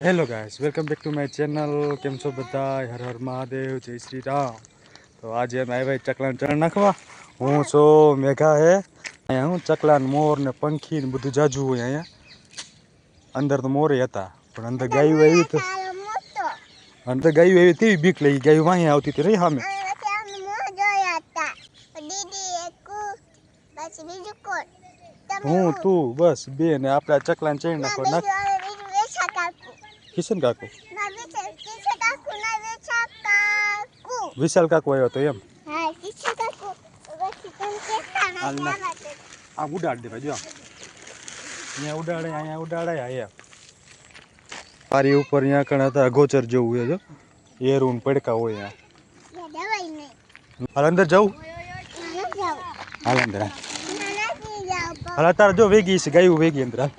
hello guys welcome back to my channel કેમ છો બધા હર હર મહાદેવ જય શ્રી રામ તો આજે અમે આવ્યા ચકલાને ચણ નાખવા હું છું મેઘા હે અહીંયા હું ચકલાન મોર ને પંખી ને બધું જાજુ હોય અહીંયા અંદર તો મોરે હતા પણ અંદર ગાયું આવી તો અંદર ગાયું એવી તેવી બીક લઈ ગાયું વાંહી આવતી હતી રહી સામે હું તું બસ બે ને આપણે આ ચકલાને ચણ નાખવા નાખ કિશન કાકુ. વિશાલ કાકુ આવ્યો તો એમ? આ ઉડાડ દે ભાઈ જો. અહીંયા ઉડાડે અહીંયા ઉડાડે અહીંયા પારી ઉપર અહીંયા કણ હતા ગોચર જેવું છે જો. એર ને પડકા હોય અહીંયા હાલ અંદર જવું હાલ અંદર હાલ. હાલ અત્યારે જો વેગી છે ગાયું વેગી અંદર હાલ.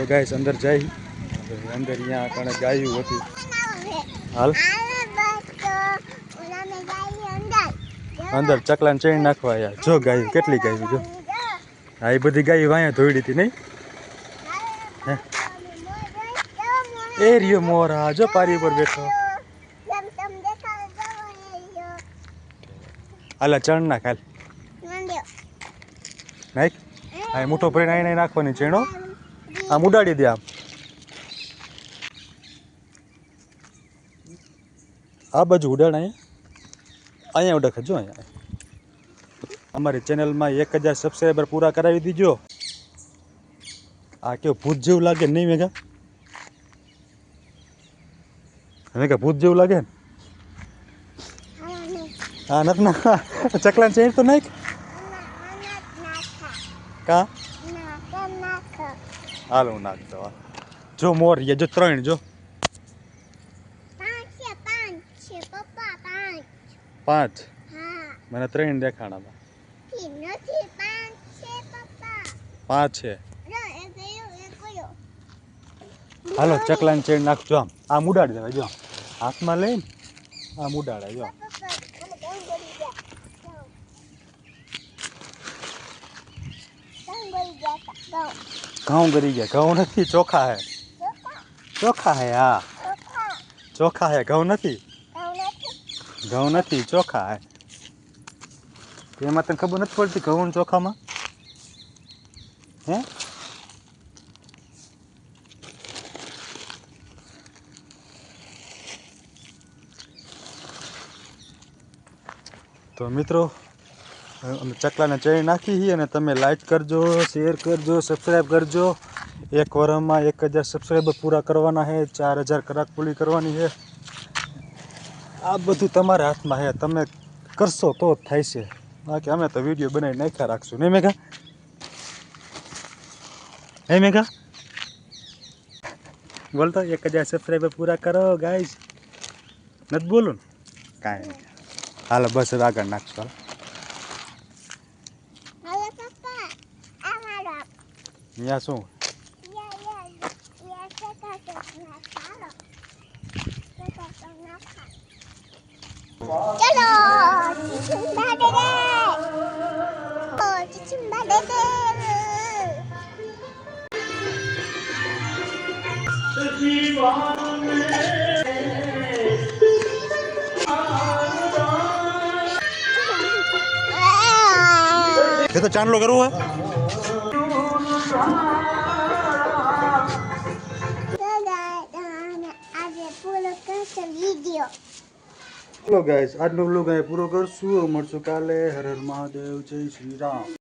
તો ગાઈસ અંદર જાય અંદર અહીંયા કણે ગાયું હતું. હાલ. અંદર ચકલાને ચણી નાખવા યાર જો ગાયું કેટલી ગાયું જો. હા એ બધી ગાયું અહીંયા ધોઈડી હતી નહીં? એ રિયો મોર હા જો પારી ઉપર બેઠો. હાલા ચણ નાખ હાલ. નાખ. હા મોટો ભરીને અહીં નાખવાની ચેણો. આમ ઉડાડી દે આમ આ બાજુ ઉડાડ અહીંયા અહીંયા ઉડાડ જો અહીંયા અમારી ચેનલમાં એક હજાર સબસ્ક્રાઈબર પૂરા કરાવી દીજો આ કેવું ભૂત જેવું લાગે ને નહીં મેઘા મેઘા ભૂત જેવું લાગે ને હા નથી ના ચકલાને ચેર તો નાખ કા હાલ હું. જો મોરયે જો ત્રણ જો. પાંચ મને ત્રણ દેખાણામાં. પાંચ છે હાલો ચકલાને ચેડ નાખજો આમ. આમ ઉડાડી દેવાય જો. હાથમાં લઈને આમ ઉડાડે જો. આમ. ઘઉં ગરી ગયા ઘઉં નથી ચોખા હે ચોખા હે હા ચોખા હે ઘઉં નથી ઘઉં નથી ચોખા હે એમાં તને ખબર નથી પડતી ઘઉં ને ચોખામાં હે તો મિત્રો અમે ચકલાને ચણી નાખી છીએ અને તમે લાઇક કરજો શેર કરજો સબસ્ક્રાઈબ કરજો. એક વર્ષમાં એક હજાર સબસ્ક્રાઈબર પૂરા કરવાના છે ચાર હજાર કરાક પૂરી કરવાની છે આ બધું તમારા હાથમાં છે તમે કરશો તો જ થાય છે. બાકી અમે તો વીડિયો બનાવી નાખ્યા રાખશું. નહીં મેઘા? હે મેઘા? બોલતો એક હજાર સબસ્ક્રાઈબર પૂરા કરો ગાઈઝ નથી બોલું કાંઈ હાલો, બસ આગળ નાખશું, હાલો. nhà xuống chết rồi. Chị chim ba đây đây chị chim ba đây đây Hãy subscribe cho kênh Ghiền Mì Gõ Để không bỏ lỡ những video hấp dẫn ये तो चांद लोग है ચલો ગાઈસ આજનો બ્લોગ અહીં પૂરો કરશું. મળશું કાલે. હર હર મહાદેવ, જય શ્રી રામ.